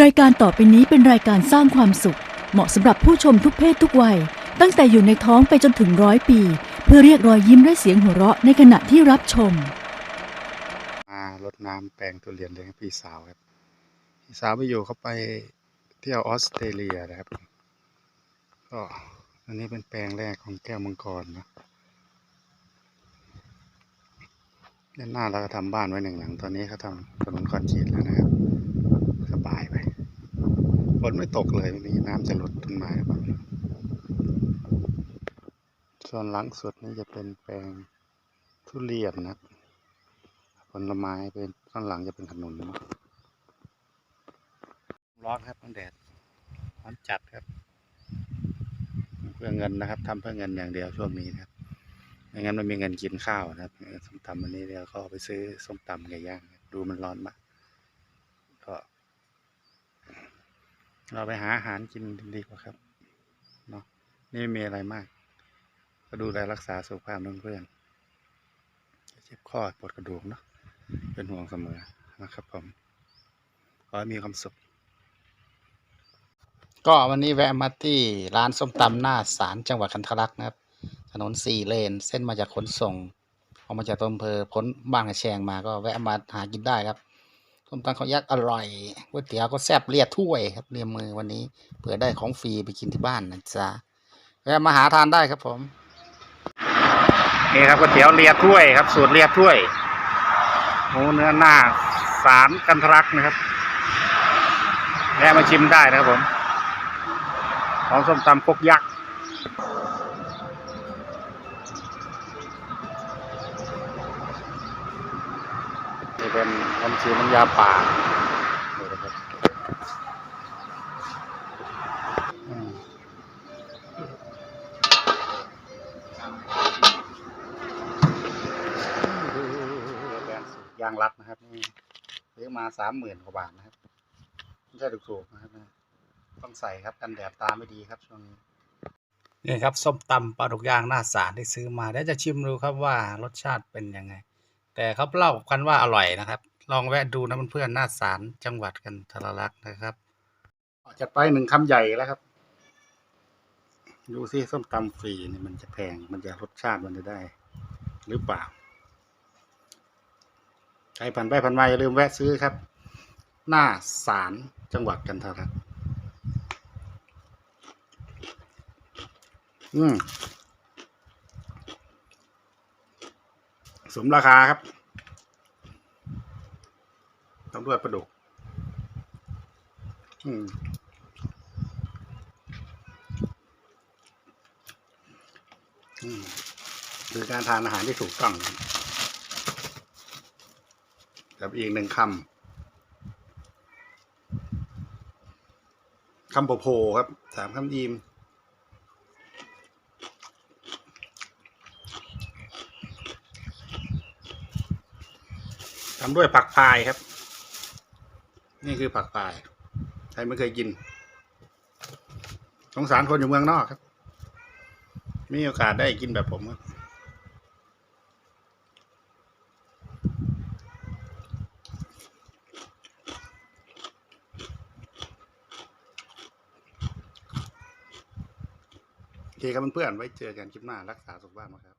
รายการต่อไปนี้เป็นรายการสร้างความสุข เหมาะสำหรับผู้ชมทุกเพศทุกวัย ตั้งแต่อยู่ในท้องไปจนถึงร้อยปี เพื่อเรียกรอยยิ้มและเสียงหัวเราะในขณะที่รับชม มารดน้ำแปลงทุเรียนเลี้ยงพี่สาวครับ พี่สาวไปอยู่เขาไปเที่ยวออสเตรเลียนะครับ ก็อันนี้เป็นแปลงแรกของแก้วมังกรนะด้านหน้าเราก็ทำบ้านไว้หนึ่งหลัง ตอนนี้เขาทำถนนคอนกรีตแล้วนะครับ สบายไป ฝนไม่ตกเลยไม่มีน้ำจะหลดต้นไม้หรือเปล่าส่วนหลังสุดนี่จะเป็นแปลงทุเรียนนะครับผลไม้เป็นข้างหลังจะเป็นขนุนนะร้อนครับมันแดดร้อนจัดครับ เพื่อเงินนะครับทำเพื่อเงินอย่างเดียวช่วงนี้นะครับไม่งั้นไม่มีเงินกินข้าวนะครับส้มตำวันนี้เดี๋ยวก็ไปซื้อส้มตำไก่ย่างดูมันร้อนมาก เราไปหาอาหารกินดีกว่าครับเนาะนี่ไม่มีอะไรมาก ก็ดูแลรักษาสุขภาพเพื่อนๆเจ็บข้อปวดกระดูกเนาะเป็นห่วงเสมอนะครับผมขอให้มีความสุข ก็วันนี้แวะมาที่ร้านส้มตำหน้าศาลจังหวัดคันทลักษ์นะครับ ถนนสี่เลน เส้นมาจากขนส่งออกมาจากตัวอำเภอพ้นบ้านกระแชงมาก็แวะมาหากินได้ครับ ส้มตำเขายักษ์อร่อยก๋วยเตี๋ยวก็แซ่บเลียดถ้วยครับเรียมมือวันนี้เผื่อได้ของฟรีไปกินที่บ้านนะจ๊ะแวะมาหาทานได้ครับผมนี่ครับก๋วยเตี๋ยวเลียดถ้วยครับ สูตรเลียดถ้วยหมูเนื้อหน้าสารกันทะลักนะครับแวะมาชิมได้นะครับผมของส้มตำคกยักษ์ เป็นน้ำชีน้ำยาป่านี่นะครับยางรัดนะครับนี่ซื้อมาสามหมื่นกว่าบาทนะครับไม่ใช่ถูกๆนะครับต้องใส่ครับกันแดดตาไม่ดีครับช่วงนี้นี่ครับส้มตำปลาดุกย่างหน้าสารที่ซื้อมาเดี๋ยวจะชิมดูครับว่ารสชาติเป็นยังไง แต่เขาเล่ากันว่าอร่อยนะครับ ลองแวะดูนะเพื่อนๆหน้าสารจังหวัดกันทรลักษณ์นะครับจัดไปหนึ่งคำใหญ่แล้วครับ ดูสิส้มตำฟรีนี่มันจะแพงมันจะรสชาติมันจะได้ หรือเปล่าใครผ่านไปผ่านมาอย่าลืมแวะซื้อครับ หน้าสารจังหวัดกันทรลักษณ์อืม สมราคาครับต้องด้วยประดุกอือคือการทานอาหารที่ถูกต้องกับอีกหนึ่งคำ คำโผโผครับ สามคำอีม ทำด้วยผักพายครับ นี่คือผักพาย ใครไม่เคยกิน สงสารคนอยู่เมืองนอกครับ มีโอกาสได้กินแบบผมครับโอเคครับเพื่อนๆไว้เจอกันคลิปหน้ารักษาสุขภาพนะครับ